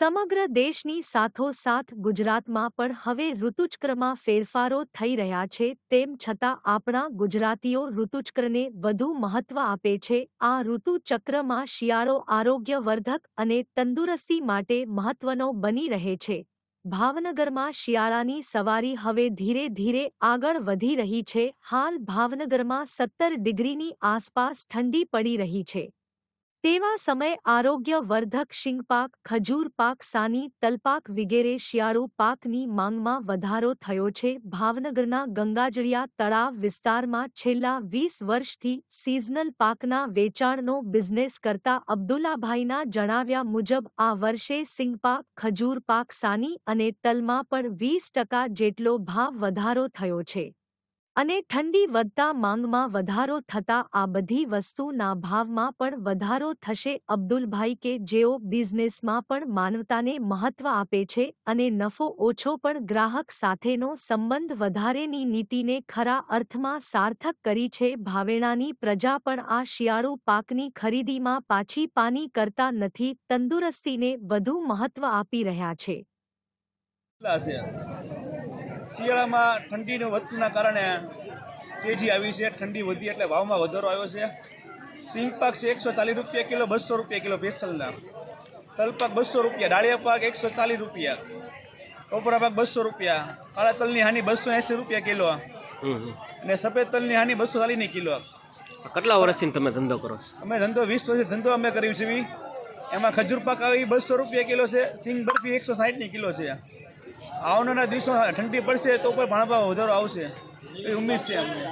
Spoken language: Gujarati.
સમગ્ર દેશની સાથોસાથ ગુજરાતમાં પણ હવે ઋતુચક્રમાં ફેરફારો થઈ રહ્યા છે, તેમ છતાં આપણા ગુજરાતીઓ ઋતુચક્રને વધુ મહત્વ આપે છે. આ ઋતુચક્રમાં શિયાળો આરોગ્યવર્ધક અને તંદુરસ્તી માટે મહત્વનો બની રહે છે. ભાવનગરમાં શિયાળાની સવારી હવે ધીરે ધીરે આગળ વધી રહી છે. હાલ ભાવનગરમાં સત્તર ડિગ્રીની આસપાસ ઠંડી પડી રહી છે. તેવા સમય આરોગ્યવર્ધક શિંગપાક ખજૂર પાક, સાની તલપાક વિગેરે શિયાળુ પાકની માંગમાં વધારો થયો છે. ભાવનગરના ગંગાજળિયા તળાવ વિસ્તારમાં છેલ્લા વીસ વર્ષથી સિઝનલ પાકના વેચાણનો બિઝનેસ કરતા અબ્દુલ્લાભાઈના જણાવ્યા મુજબ, આ વર્ષે સિંગપાક ખજૂર પાક, સાની અને તલમાં પણ વીસ ટકા જેટલો ભાવ વધારો થયો છે. અને ઠંડી વધતા માંગમાં વધારો થતા આ બધી વસ્તુના ભાવમાં પણ વધારો થશે. અબ્દુલભાઈ કે જેઓ બિઝનેસમાં પણ માનવતાને મહત્વ આપે છે અને નફો ઓછો પણ ગ્રાહક સાથેનો સંબંધ વધારેની નીતિને ખરા અર્થમાં સાર્થક કરી છે. ભાવેણાની પ્રજા પણ આ શિયાળુ પાકની ખરીદીમાં પાછી પાની કરતા નથી, તંદુરસ્તીને વધુ મહત્વ આપી રહ્યા છે. શિયાળામાં ઠંડીનું વધતુના કારણે તેજી આવી છે. ઠંડી વધી એટલે ભાવમાં વધારો આવ્યો છે. સિંગ પાક છે એકસો ચાલીસ રૂપિયા કિલો બસો રૂપિયા કિલો પેસલના તલપાક બસો રૂપિયા ડાળિયા પાક એકસો ચાલીસ રૂપિયા. ટોપરા પાક બસો રૂપિયા. કાળા તલની હાની બસો એંસી રૂપિયા કિલો. અને સફેદ તલની હાની બસો ચાલીસની કિલો. કેટલા વર્ષથી તમે ધંધો કરો છો? અમે ધંધો વીસ વર્ષથી ધંધો અમે કર્યું છે. એમાં ખજૂર પાક આવી બસો રૂપિયા કિલો છે. સિંગ બરફી એકસો સાઠની કિલો છે. આવનારા દિવસો ઠંડી પડશે તો પણ ભણવા વધારો આવશે. એ ઉમ્મીદ છે અમને.